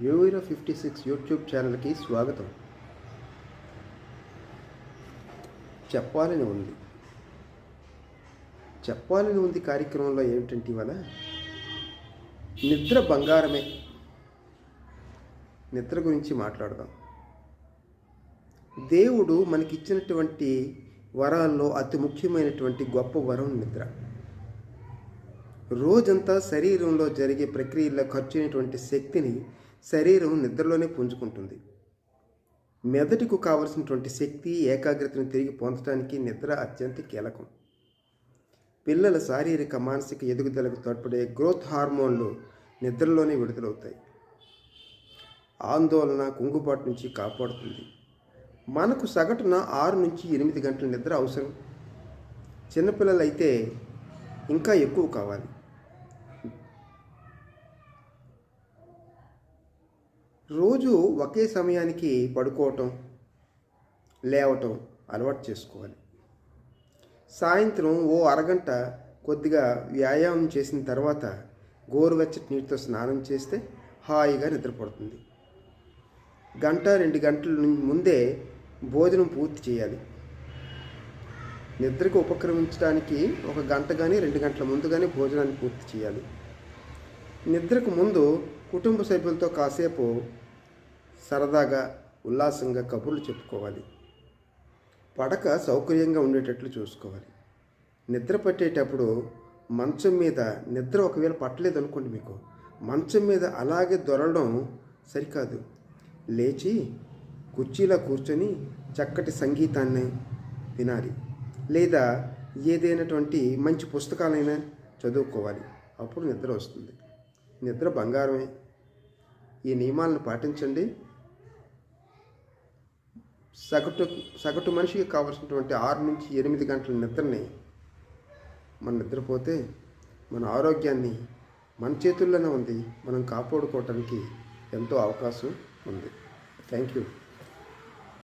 Euro fifty six YouTube ఛానల్కి స్వాగతం. చెప్పాలని ఉంది. చెప్పాలని ఉంది కార్యక్రమంలో ఏమిటంటే ఇవాళ? నిద్ర బంగారమే. నిద్ర గురించి మాట్లాడదాం. దేవుడు మనకిచ్చినటువంటి వరాల్లో అతి ముఖ్యమైనటువంటి గొప్ప వరం నిద్ర. రోజంతా శరీరంలో జరిగే ప్రక్రియల్లో ఖర్చు అయినటువంటి శక్తిని శరీరం నిద్రలోనే పుంజుకుంటుంది. మెదడుకు కావలసినటువంటి శక్తి ఏకాగ్రతను తిరిగి పొందడానికి నిద్ర అత్యంత కీలకం. పిల్లల శారీరక మానసిక ఎదుగుదలకు తోడ్పడే గ్రోత్ హార్మోన్లు నిద్రలోనే విడుదలవుతాయి. ఆందోళన కుంగుబాటు నుంచి కాపాడుతుంది. మనకు సగటున ఆరు నుంచి ఎనిమిది గంటల నిద్ర అవసరం. చిన్నపిల్లలైతే ఇంకా ఎక్కువ కావాలి. రోజు ఒకే సమయానికి పడుకోవటం లేవటం అలవాటు చేసుకోవాలి. సాయంత్రం ఓ అరగంట కొద్దిగా వ్యాయామం చేసిన తర్వాత గోరువెచ్చటి నీటితో స్నానం చేస్తే హాయిగా నిద్రపడుతుంది. గంట రెండు గంటల ముందే భోజనం పూర్తి చేయాలి. నిద్రకు ఉపక్రమించడానికి ఒక గంట కానీ రెండు గంటల ముందు కానీ భోజనాన్ని పూర్తి చేయాలి. నిద్రకు ముందు కుటుంబ సభ్యులతో కాసేపు సరదాగా ఉల్లాసంగా కబుర్లు చెప్పుకోవాలి. పడక సౌకర్యంగా ఉండేటట్లు చూసుకోవాలి. నిద్ర పట్టేటప్పుడు మంచం మీద నిద్ర ఒకవేళ పట్టలేదు అనుకోండి మీకు. మంచం మీద అలాగే దొరలడం సరికాదు. లేచి కుర్చీలో కూర్చొని చక్కటి సంగీతాన్ని వినాలి. లేదా ఏదైనటువంటి మంచి పుస్తకాలైనా చదువుకోవాలి. అప్పుడు నిద్ర వస్తుంది. నిద్ర బంగారమే. ఈ నియమాలను పాటించండి. సగటు సగటు మనిషికి కావాల్సినటువంటి ఆరు నుంచి ఎనిమిది గంటల నిద్రని మనం నిద్రపోతే మన ఆరోగ్యాన్ని మన చేతుల్లోనే ఉంది. మనం కాపాడుకోవటానికి ఎంతో అవకాశం ఉంది. Thank you